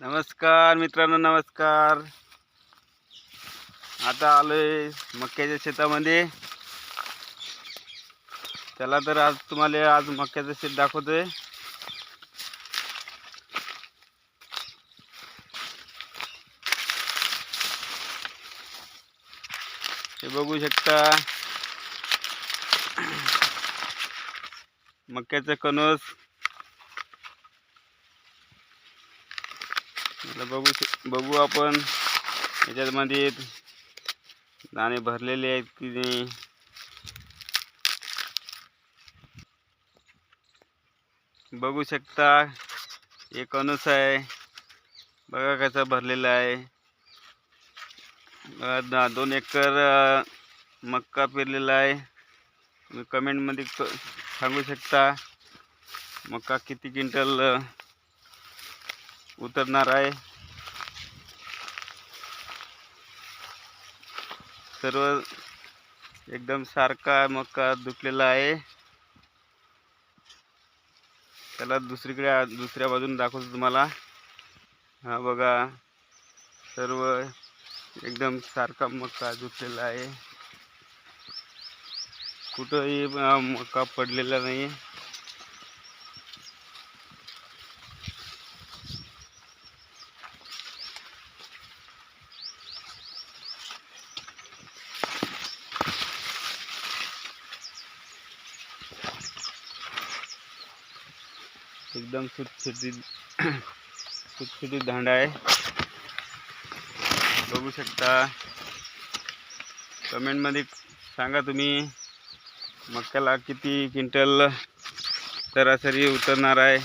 नमस्कार मित्रांनो नमस्कार. आता आलोय मक्याच्या शेतामध्ये. त्याला तर आज तुम्हाला आज मक्याचं शेत दाखवतोय. हे बघू शकता. मक्याचं कणस बघू बघू आपण. याच्यामध्ये दाणे भरलेले आहेत की नाही? बघू शकता. एक अनुस आहे. बघा कसा भरलेला आहे. दोन एकर मक्का पेरलेला आहे. तुम्ही कमेंटमध्ये सांगू शकता. मक्का किती क्विंटल उतरणार आहे. सर्व एकदम सारखा मका दुखलेला आहे. त्याला दुसरीकडे दुसऱ्या बाजून दाखवतो तुम्हाला. हा बघा. सर्व एकदम सारखा मका दुखलेला आहे. कुठंही मका पडलेला नाही. एकदम सुटसुटीत सुटसुटीत दांडा आहे. बघू शकता. कमेंटमध्ये सांगा तुम्ही मक्याला किती क्विंटल सरासरी उतरणार आहे?